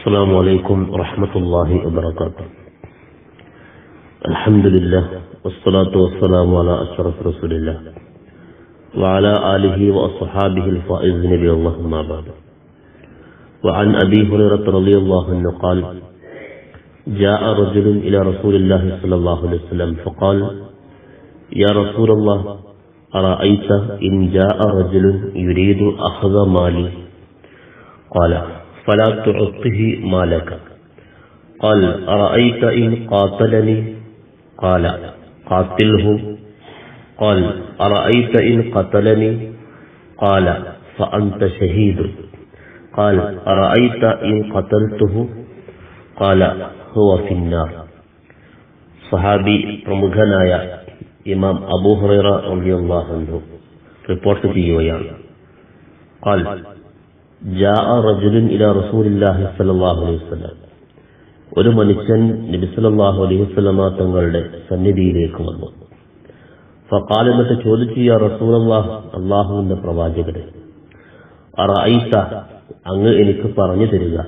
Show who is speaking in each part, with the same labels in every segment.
Speaker 1: السلام عليكم ورحمة الله وبركاته. الحمد لله والصلاة والسلام على أشرف رسول الله وعلى آله وأصحابه الفائزين بالله ما بعد. وعن أبي هريرة رضي الله عنه قال جاء رجل إلى رسول الله صلى الله عليه وسلم فقال يا رسول الله أرأيت إن جاء رجل يريد أخذ مالي؟ قال فلا تعطه مالك قال أرأيت إن قاتلني قال قاتله قال أرأيت إن قتلني قال فأنت شهيد قال أرأيت إن قتلته قال هو في النار സഹാബി പ്രമുഖനായ ഇമാം അബൂ ഹുറൈറ റളിയല്ലാഹു അൻഹു റിപ്പോർട്ട് ചെയ്യുകയാണ് قال ജാ റജുലിൻ ഇല റസൂലില്ലാഹി സല്ലാഹു അലൈഹി വസ്ലം ഒരു മനുഷ്യൻ നബിസലാഹു അലൈഹി വസല്ലമ തങ്ങളുടെ സന്നിധിയിലേക്ക് വന്നു. ഫക്കാലെന്നിട്ട് ചോദിച്ചു യാ റസൂൽ അള്ളാഹ് അള്ളാഹുവിന്റെ പ്രവാചകരെ അറൈസ അങ്ങ് എനിക്ക് പറഞ്ഞു തരിക.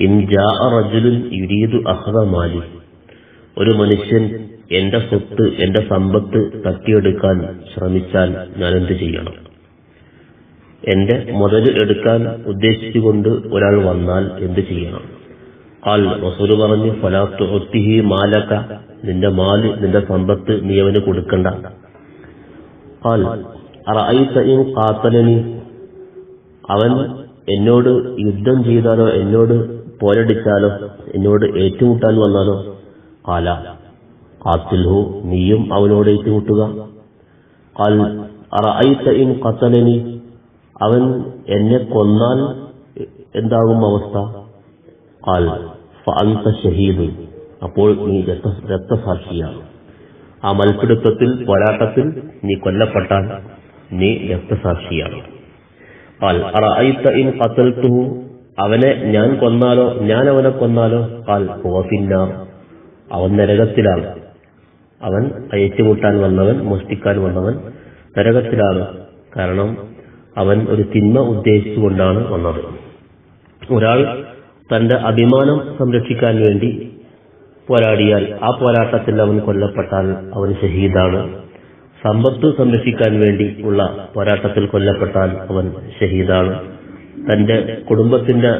Speaker 1: ഇൻ ജാ റജുലുൻ യുരീദു അഹദ മാലി. ഒരു മനുഷ്യൻ എന്റെ സ്വത്ത് എന്റെ സമ്പത്ത് തട്ടിയെടുക്കാൻ ശ്രമിച്ചാൽ ഞാൻ എന്ത് ചെയ്യണം? എന്റെ മുതൽ എടുക്കാൻ ഉദ്ദേശിച്ചുകൊണ്ട് ഒരാൾ വന്നാൽ എന്ത് ചെയ്യണം? ആൾ റസൂൽ പറഞ്ഞു ഫലാത്ത് ഒത്തിഹി മാലക്ക നിന്റെ മാൽ നിന്റെ സമ്പത്ത് നീ അവന് കൊടുക്കണ്ട. ഇൻ ഖാത്തലനി? അവൻ എന്നോട് യുദ്ധം ചെയ്താലോ എന്നോട് പോരടിച്ചാലോ എന്നോട് ഏറ്റുമുട്ടാൻ വന്നാലോ? കാല കാത്തിൽഹു നീയും അവനോട് ഏറ്റുമുട്ടുക. കാൽ ഐ ഇൻ ഖത്തലനി? അവൻ എന്നെ കൊന്നാൽ എന്താകും അവസ്ഥ? ഷഹീദ്. അപ്പോൾ നീ രക്ത രക്തസാക്ഷിയാണ്. ആ മത്സരത്വത്തിൽ പോരാട്ടത്തിൽ നീ കൊല്ലപ്പെട്ടാൽ നീ രക്തസാക്ഷിയാണ്. ഇൻ ഖതൽതുഹു അവനെ ഞാൻ കൊന്നാലോ ഞാൻ അവനെ കൊന്നാലോ? ആൽ ഹുവഫിന്നാർ അവൻ നരകത്തിലാണ്. അവൻ ഏറ്റുമുട്ടാൻ വന്നവൻ മോഷ്ടിക്കാൻ വന്നവൻ നരകത്തിലാണ്. കാരണം അവൻ ഒരു തിന്മ ഉദ്ദേശിച്ചുകൊണ്ടാണ് വന്നത്. ഒരാൾ തന്റെ അഭിമാനം സംരക്ഷിക്കാൻ വേണ്ടി പോരാടിയാൽ ആ പോരാട്ടത്തിൽ അവൻ കൊല്ലപ്പെട്ടാൽ അവൻ ഷഹീദാണ് സമ്പത്ത് സംരക്ഷിക്കാൻ വേണ്ടി ഉള്ള പോരാട്ടത്തിൽ കൊല്ലപ്പെട്ടാൽ അവൻ ഷഹീദാണ് തന്റെ കുടുംബത്തിന്റെ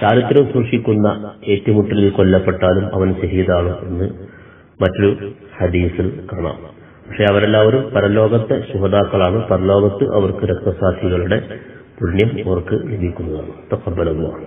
Speaker 1: ചാരിത്രം സൂക്ഷിക്കുന്ന ഏറ്റുമുട്ടലിൽ കൊല്ലപ്പെട്ടാലും അവൻ ഷഹീദാണ് എന്ന് മറ്റൊരു ഹദീസിൽ കാണാം. പക്ഷെ അവരെല്ലാവരും പരലോകത്തെ ശുഹതാക്കളാണ് പരലോകത്ത് അവർക്ക് രക്തസാക്ഷികളുടെ പുണ്യം അവർക്ക് ലഭിക്കുന്നതാണ്. തക്കബലമാണ്